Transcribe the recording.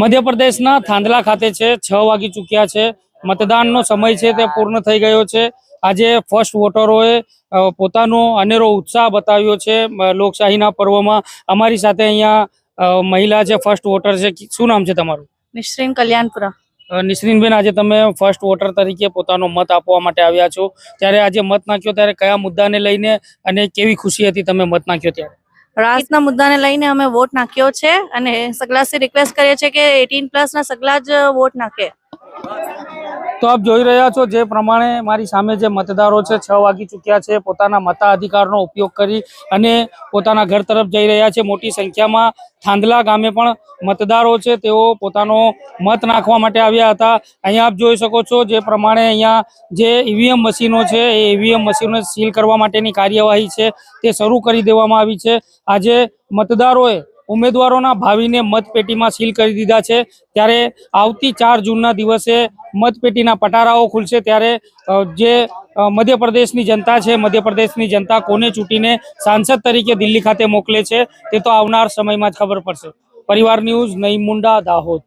મધ્યપ્રદેશના થાંદલા ખાતે છે છ વાગી ચૂક્યા છે. મતદાનનો સમય છે તે પૂર્ણ થઈ ગયો છે. આજે ફર્સ્ટ વોટરોએ પોતાનો અનેરો ઉત્સાહ બતાવ્યો છે લોકશાહીના પર્વમાં. અમારી સાથે અહીંયા મહિલા છે ફર્સ્ટ વોટર છે. શું નામ છે તમારું? નિશ્રીન કલ્યાણપુરા. નિશ્રીનબેન આજે તમે ફર્સ્ટ વોટર તરીકે પોતાનો મત આપવા માટે આવ્યા છો. ત્યારે આજે મત નાખ્યો ત્યારે કયા મુદ્દાને લઈને અને કેવી ખુશી હતી તમે મત નાખ્યો ત્યારે? રાસના મુદ્દાને લઈને અમે વોટ નાખ્યો છે અને સગલાસથી રિક્વેસ્ટ કરીએ છીએ કે એટીન પ્લસના સગલા જ વોટ નાખે. તો આપ જોઈ રહ્યા છો જે પ્રમાણે મારી સામે જે મતદારો છે, છ વાગી ચૂક્યા છે, પોતાના મતાધિકારનો ઉપયોગ કરી અને પોતાના ઘર તરફ જઈ રહ્યા છે. મોટી સંખ્યામાં થાંદલા ગામે પણ મતદારો છે. તેઓ પોતાનો મત નાખવા માટે આવ્યા હતા. અહીંયા આપ જોઈ શકો છો જે પ્રમાણે અહીંયા જે ઈવીએમ મશીનો છે, એ ઈવીએમ મશીનો સીલ કરવા માટેની કાર્યવાહી છે. તે શરૂ કરી દેવામાં આવી છે. આજે મતદારોએ ઉમેદવારોના ભાવિને મતપેટીમાં સીલ કરી દીધા છે. ત્યારે આવતી ચાર જૂનના દિવસે મતપેટીના પટારાઓ ખુલશે. ત્યારે જે મધ્યપ્રદેશની જનતા છે, મધ્યપ્રદેશની જનતા કોને ચૂંટીને સાંસદ તરીકે દિલ્હી ખાતે મોકલે છે, તે તો આવનાર સમયમાં જ ખબર પડશે. પરિવાર ન્યૂઝ નઈ મુંડા, દાહોદ.